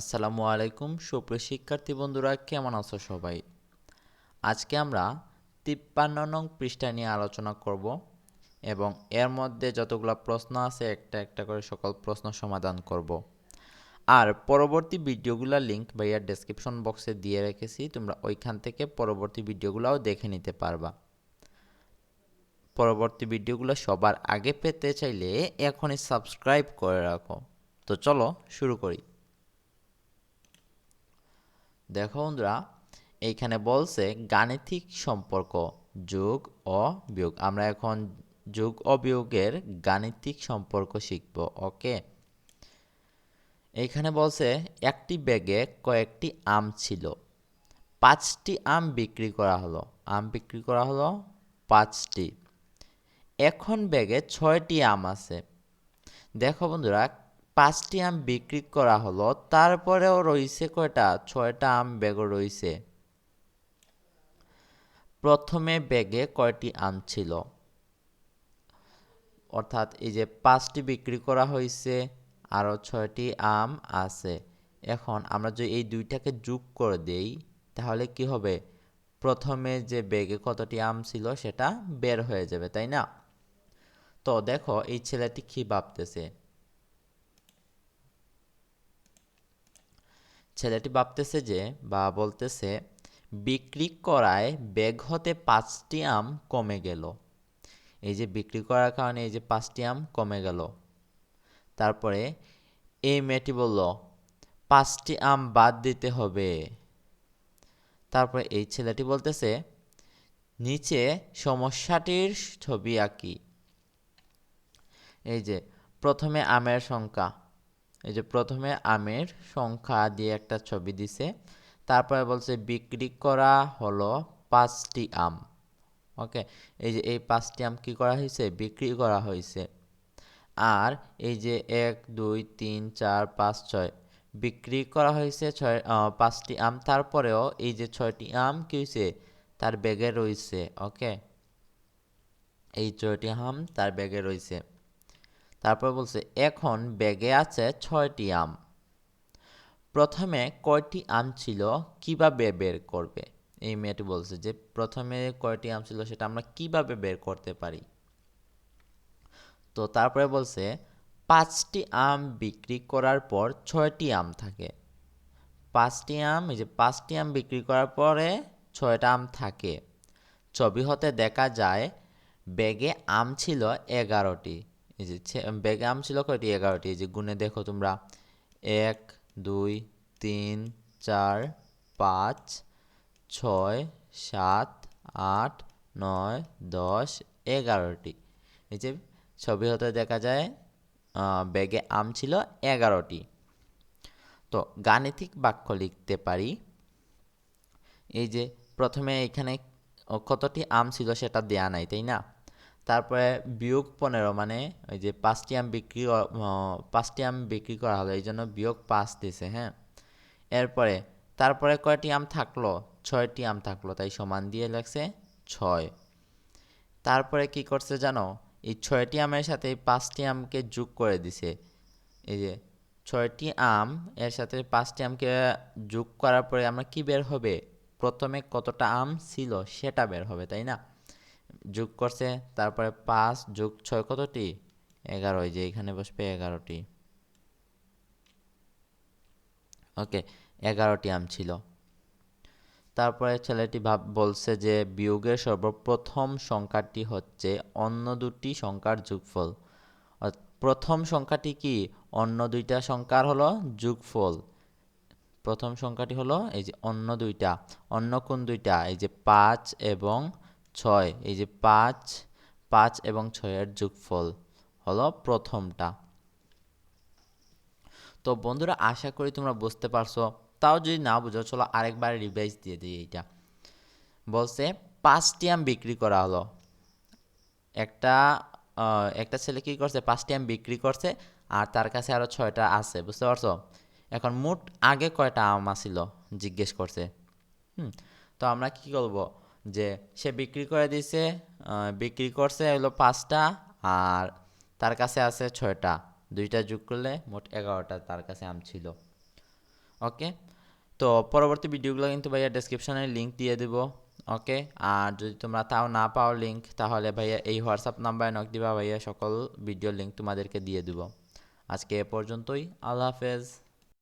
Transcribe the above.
আসসালামু আলাইকুম, সুপ্রিয় শিক্ষার্থী বন্ধুরা, কেমন আছো সবাই? আজকে আমরা তিপ্পান্ন নং পৃষ্ঠা নিয়ে আলোচনা করব এবং এর মধ্যে যতগুলো প্রশ্ন আছে, একটা একটা করে সকল প্রশ্ন সমাধান করব। আর পরবর্তী ভিডিওগুলোর লিংক ভাইয়া ডেসক্রিপশন বক্সে দিয়ে রেখেছি, তোমরা ওইখান থেকে পরবর্তী ভিডিওগুলোও দেখে নিতে পারবা। পরবর্তী ভিডিওগুলো সবার আগে পেতে চাইলে এখনই সাবস্ক্রাইব করে রাখো। তো চলো শুরু করি। দেখো বন্ধুরা, এইখানে বলছে গাণিতিক সম্পর্ক, যোগ ও বিয়োগ। আমরা এখন যোগ ও বিয়োগের গাণিতিক সম্পর্ক শিখব, ওকে? এইখানে বলছে একটি ব্যাগে কয়েকটি আম ছিল, পাঁচটি আম বিক্রি করা হলো। আম বিক্রি করা হলো পাঁচটি। এখন ব্যাগে ছয়টি আম আছে। দেখো বন্ধুরা পাঁচটি আম বিক্রি করা হলো, তারপরেও রয়েছে কয়টা? ছয়টা আম ব্যাগও রয়েছে। প্রথমে ব্যাগে কয়টি আম ছিল? অর্থাৎ এই যে পাঁচটি বিক্রি করা হয়েছে, আরও ছয়টি আম আছে। এখন আমরা যদি এই দুইটাকে যোগ করে দেই, তাহলে কি হবে? প্রথমে যে ব্যাগে কতটি আম ছিল, সেটা বের হয়ে যাবে, তাই না? তো দেখো, এই ছেলেটি কি ভাবতেছে? ছেলেটি ভাবতেছে যে, বা বলতেছে, বিক্রি করায় ব্যাগ হতে পাঁচটি আম কমে গেল। এই যে বিক্রি করার কারণে এই যে পাঁচটি আম কমে গেল। তারপরে এই মেয়েটি বলল, পাঁচটি আম বাদ দিতে হবে। তারপরে এই ছেলেটি বলতেছে, নিচে সমস্যাটির ছবি আঁকি। এই যে, প্রথমে আমের সংখ্যা। এই যে প্রথমে আমের সংখ্যা দিয়ে একটা ছবি দিছে, তারপরে বলছে বিক্রি করা হলো পাঁচটি আম। ওকে, এই যে এই পাঁচটি আম কি করা হয়েছে? বিক্রি করা হয়েছে। আর এই যে এক, দুই, তিন, চার, পাঁচ, ছয়, বিক্রি করা হয়েছে ছয় পাঁচটি আম। তারপরেও এই যে ছয়টি আম কি হয়েছে? তার ব্যাগে রয়েছে। ওকে, এই ছয়টি আম তার ব্যাগে রয়েছে। তারপর বলছে, এখন ব্যাগে আছে ছয়টি আম। প্রথমে কয়টি আম ছিল, কীভাবে বের করবে? এই মেয়েটি বলছে যে, প্রথমে কয়টি আম ছিল সেটা আমরা কীভাবে বের করতে পারি? তো তারপরে বলছে, পাঁচটি আম বিক্রি করার পর ছয়টি আম থাকে। পাঁচটি আম, এই যে পাঁচটি আম বিক্রি করার পরে ছয়টা আম থাকে। ছবি হতে দেখা যায়, ব্যাগে আম ছিল এগারোটি। এই যে ব্যাগে আম ছিল কয়টি এগারোটি এই যে গুনে দেখো তোমরা। এক, দুই, তিন, চার, পাঁচ, ছয়, সাত, আট, নয়, দশ এগারোটি এই যে ছবি হতে দেখা যায় ব্যাগে আম ছিল এগারোটি তো গাণিতিক বাক্য লিখতে পারি। এই যে প্রথমে এখানে কতটি আম ছিল সেটা দেয়া নাই, তাই না? তারপরে বিয়োগ পনেরো মানে ওই যে পাঁচটি আম বিক্রি পাঁচটি আম বিক্রি করা হলো, এই জন্য বিয়োগ পাঁচ দিছে হ্যাঁ? এরপরে, তারপরে কয়টি আম থাকল? ছয়টি আম থাকল, তাই সমান দিয়ে লাগছে ছয়। তারপরে কি করছে জানো? এই ছয়টি আমের সাথে এই পাঁচটি আমকে যোগ করে দিছে। এই যে ছয়টি আম এর সাথে পাঁচটি আমকে যোগ করার পরে আমরা কি বের হবে? প্রথমে কতটা আম ছিল সেটা বের হবে, তাই না? যোগ করছে, তারপরে পাঁচ যোগ ছয় কতটি? এগারো যে এখানে বসবে এগারোটি। ওকে, এগারোটি আম ছিল। তারপরে ছেলেটি ভাব, বলছে যে বিয়োগের সর্বপ্রথম সংখ্যাটি হচ্ছে অন্য দুটি সংখ্যার যোগফল। প্রথম সংখ্যাটি কি? অন্য দুইটা সংখ্যার হলো যোগফল। প্রথম সংখ্যাটি হলো এই যে অন্য দুইটা, অন্য কোন দুইটা? এই যে পাঁচ এবং ছয়, এই যে পাঁচ পাঁচ এবং ছয়ের যোগফল হলো প্রথমটা। তো বন্ধুরা, আশা করি তোমরা বুঝতে পারছ। তাও যদি না বুঝো, চলো আরেকবার রিভাইজ দিয়ে দিই এইটা। বলছে, পাঁচটি আম বিক্রি করা হলো। একটা একটা ছেলে কী করছে? পাঁচটি আম বিক্রি করছে আর তার কাছে আরও ছয়টা আছে, বুঝতে পারছ? এখন মোট আগে কয়টা আম আসিল জিজ্ঞেস করছে। হুম, তো আমরা কি করব? যে সে বিক্রি করে দিছে বিক্রি করছে হলো পাঁচটা আর তার কাছে আছে ছয়টা। দুইটা যোগ করলে মোট এগারোটা তার কাছে আম ছিল। ওকে? তো পরবর্তী ভিডিওগুলো কিন্তু ভাইয়া ডেসক্রিপশনে লিঙ্ক দিয়ে দিব। ওকে? আর যদি তোমরা তাও না পাও লিঙ্ক তাহলে ভাইয়া এই হোয়াটসঅ্যাপ নাম্বারে নক দিবা, ভাইয়া সকল ভিডিও লিঙ্ক তোমাদেরকে দিয়ে দিব। আজকে এ পর্যন্তই। আল্লাহ হাফেজ।